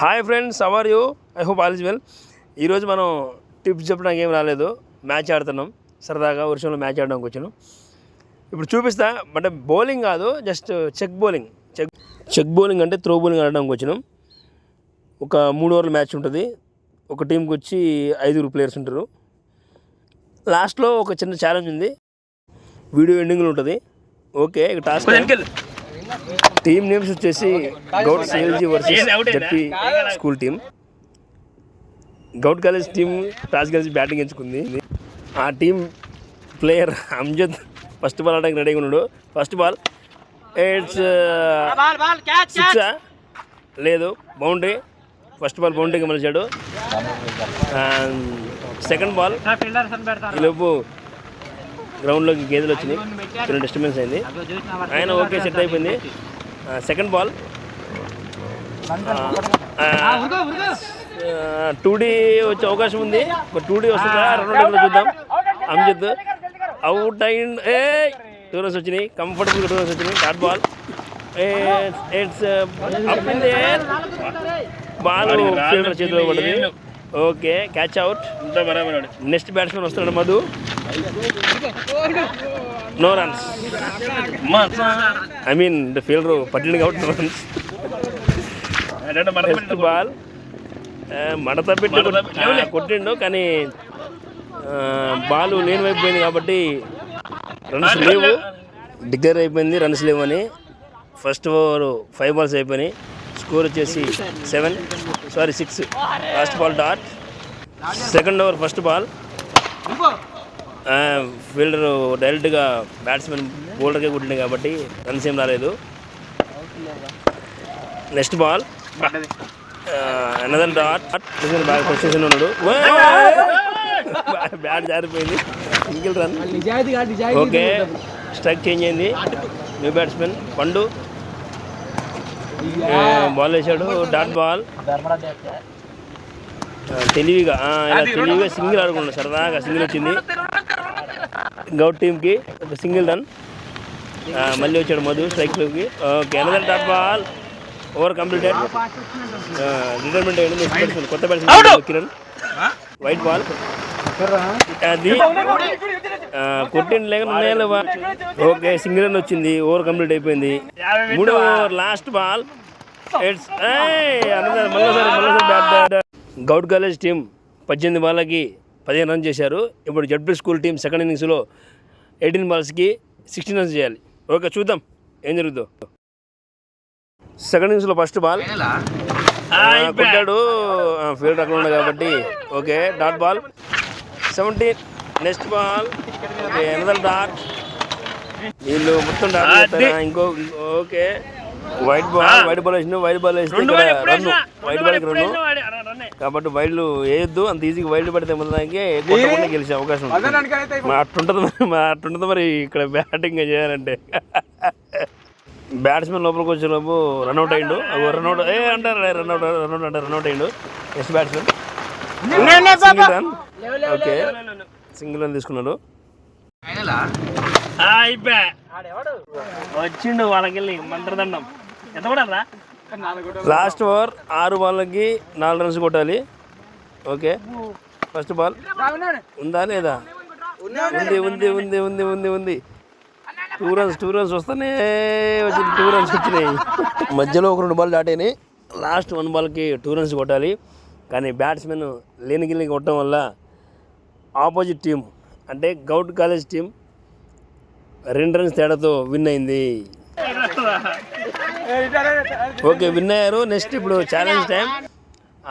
Hi friends how are you I hope all is well ఈరోజు మనం tips చెప్పడానికి ఏం రాలేదు. మ్యాచ్ ఆడుతున్నాం. సరదాగా వర్షంలో మ్యాచ్ ఆడడానికి వచ్చాను. ఇప్పుడు చూపిస్తా. అంటే బౌలింగ్ కాదు just check bowling check check bowling అంటే త్రో బౌలింగ్ ఆడడానికి వచ్చినాం. ఒక మూడు ఓవర్ల మ్యాచ్ ఉంటుంది. ఒక టీంకి వచ్చి ఐదుగురు ప్లేయర్స్ ఉంటారు. లాస్ట్లో ఒక చిన్న ఛాలెంజ్ ఉంది. వీడియో ఎండింగ్లో ఉంటుంది. ఓకే ఇక టాస్క్ టీమ్ నేమ్స్ వచ్చేసి govt CLG versus ZP school team govt college team toss కలిసి బ్యాటింగ్ ఎంచుకుంది. ఆ team player Amjad first ball ఆడడానికి రెడీగా ఉన్నాడు. ఫస్ట్ బాల్ ఇట్స్ సిక్స్ లేదు బౌండరీ. ఫస్ట్ బాల్ బౌండరీకి మలిచాడు సెకండ్ బాల్ ఈలోపు గ్రౌండ్లోకి గేదెలు వచ్చినాయి. చిన్న డిస్టర్బెన్స్ అయింది. ఆయన ఓకే సెట్ అయిపోయింది. సెకండ్ బాల్ టూ డీ వచ్చే అవకాశం ఉంది. టూ డీ వస్తుందా? రెండు డేలో చూద్దాం. అమ్జిత్ అవుట్ అయిండ్ ఏ టూ రన్స్ వచ్చినాయి. కంఫర్టబుల్గా టూ రన్స్ వచ్చినాయి. Third ball it's up in ball fielder చేతిలో పడింది. Okay catch out next batsmen వస్తున్నాడు Madhu. No runs I mean the fielder putting out no runs next ball మడత పెట్టి కొట్టిండు కానీ బాల్ లేని అయిపోయింది కాబట్టి రన్స్ లేవు. డిగ్గర్ అయిపోయింది రన్స్ లేవని. ఫస్ట్ ఓవర్ ఫైవ్ బాల్స్ అయిపోయినాయి. స్కోర్ వచ్చేసి seven. Sorry six. Last ball dot. Second over first ball. Fielder డైరెక్ట్గా బ్యాట్స్మెన్ బౌలర్కే కొట్టింది కాబట్టి రన్స్ ఏం రాలేదు. Next ball. అనదర్ డాట్ బాగా పొజిషన్ ఉన్నాడు. బ్యాట్ జారిపోయింది. Single run. Okay. Strike change అయింది. New batsmen. పండు. బాల్ వేసాడు డాట్ బాల్. తెలివిగా తెలివిగా సింగిల్ ఆడుకున్నాడు సరదాగా సింగిల్ వచ్చింది. గౌట్ టీంకి ఒక సింగిల్ రన్. మళ్ళీ వచ్చాడు Madhu స్ట్రైక్లోకి okay another dot ball. Over completed retirement అయ్యింది కొత్త బ్యాట్స్మెన్ కిరణ్. వైట్ బాల్ అది కొట్టిన లేక ఉన్నాయా ఓకే సింగిల్ రన్ వచ్చింది ఓవర్ కంప్లీట్ అయిపోయింది. మూడో over last ball. It's Goud college team పద్దెనిమిది బాళ్ళకి పదిహేను రన్ చేశారు. ఇప్పుడు జడ్పీ స్కూల్ టీం సెకండ్ ఇన్నింగ్స్లో ఎయిటీన్ బాల్స్కి సిక్స్టీన్ రన్స్ చేయాలి. ఓకే చూద్దాం ఏం జరుగుతుందో సెకండ్ ఇన్నింగ్స్లో ఫస్ట్ బాల్. కొట్టాడు. ఫీల్డ్ అక్కడ ఉంది కాబట్టి okay dot ball. Seventeen next ball another dot వీళ్ళు మొత్తం డాట్? ఇంకో okay. Wide ball wide ball వేసిన వైట్ బాల్ ఇక్కడ రన్ వైట్ బాల్కి రన్ కాబట్టి వైడ్లు వేయొద్దు. అంత ఈజీగా వైడ్ పడితే కొట్టకుండా గెలిచే అవకాశం ఉంది. మా అట్టుంటది మరి మా అట్టుంటది మరి ఇక్కడ బ్యాటింగ్ చేయాలంటే. బ్యాట్స్మెన్ లోపలికి వచ్చే లోపు రన్అట్ అయ్యిండు. రన్అట్ ఏ అంటారు రన్అట్ రన్అట్ అంటారు రన్అట్ అయ్యిండు. Next batsmen single run okay. Single run తీసుకున్నాడు. వచ్చిండు వాళ్ళకెళ్ళి మంత్రదండం ఎంత కూడా లాస్ట్ ఓవర్ ఆరు బాళ్ళకి నాలుగు రన్స్ కొట్టాలి. ఓకే. ఫస్ట్ బాల్ ఉందా లేదా? ఉంది ఉంది ఉంది ఉంది ఉంది ఉంది. టూ రన్స్ టూ రన్స్ వస్తేనే వచ్చి టూ రన్స్ వచ్చినాయి. మధ్యలో ఒక రెండు బాల్ దాటైనాయి లాస్ట్ వన్ బాల్కి టూ రన్స్ కొట్టాలి. కానీ బ్యాట్స్మెన్ లేనిగిలిని కొట్టడం వల్ల ఆపోజిట్ టీం అంటే గౌట్ కాలేజ్ టీం రెండు రన్స్ తేడాతో విన్ అయింది. ఓకే విన్ అయ్యారు. నెక్స్ట్ ఇప్పుడు ఛాలెంజ్ టైం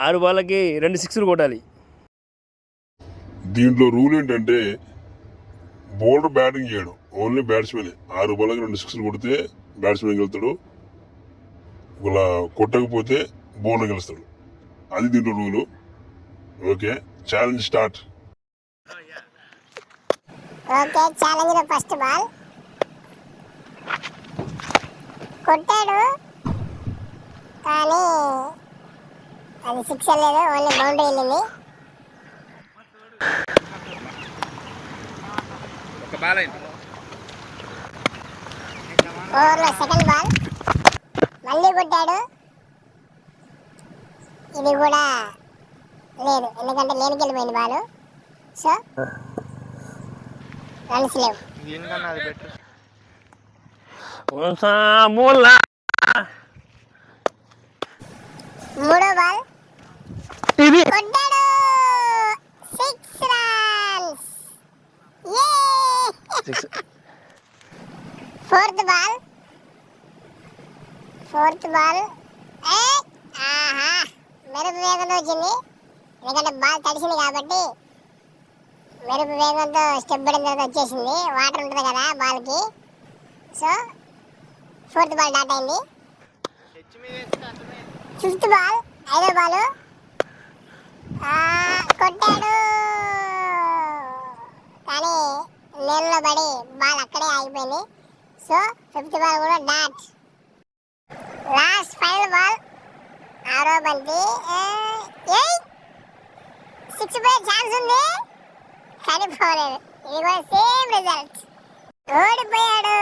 ఆరు బాళ్ళకి రెండు సిక్స్లు కొట్టాలి. దీంట్లో రూల్ ఏంటంటే బౌలర్ బ్యాటింగ్ చేయడు. ఓన్లీ బ్యాట్స్మెన్ ఆరు బాల్కి రెండు సిక్స్లు కొడితే బ్యాట్స్మెన్ గెలుతాడు ఇలా కొట్టకపోతే బౌలర్ గెలుస్తాడు. అది దీంట్లో rule. Okay challenge start okay ఛాలెంజ్లో first ball కొట్టాడు. కానీ అది సిక్స్ వెళ్ళలేదు ఓన్లీ బౌండరీ వెళ్ళింది ఓవర్లో సెకండ్ బాల్ మళ్ళీ కొట్టాడు. ఇది కూడా లేదు. ఎందుకంటే లేనికి వెళ్ళిపోయింది బాలు. సో రన్స్ లేవు. మూడో బాల్. ఇది. కొట్టాడు. Six runs fourth ball fourth ball ఆహా. మెరుపు వేగంతో వచ్చింది. ఎందుకంటే బాల్ తడిసింది కాబట్టి మెరుపు వేగంతో స్టెప్ పడిన తర్వాత వచ్చేసింది. వాటర్ ఉంటుంది కదా బాల్కి. సో ఫోర్త్ బాల్ డాట్ అయింది. ఫిఫ్త్ బాల్ ఐదో బాల్. కొట్టాడు. కానీ నీళ్ళలో పడి బాల్ అక్కడే ఆగిపోయింది. సో ఫిఫ్త్ బాల్ కూడా డాట్. Last final ball. ఆరో బంతి సిక్స్ పోయే ఛాన్స్ ఉంది. కానీ పోలేదు. ఇది కూడా సేమ్ రిజల్ట్ ఓడిపోయాడు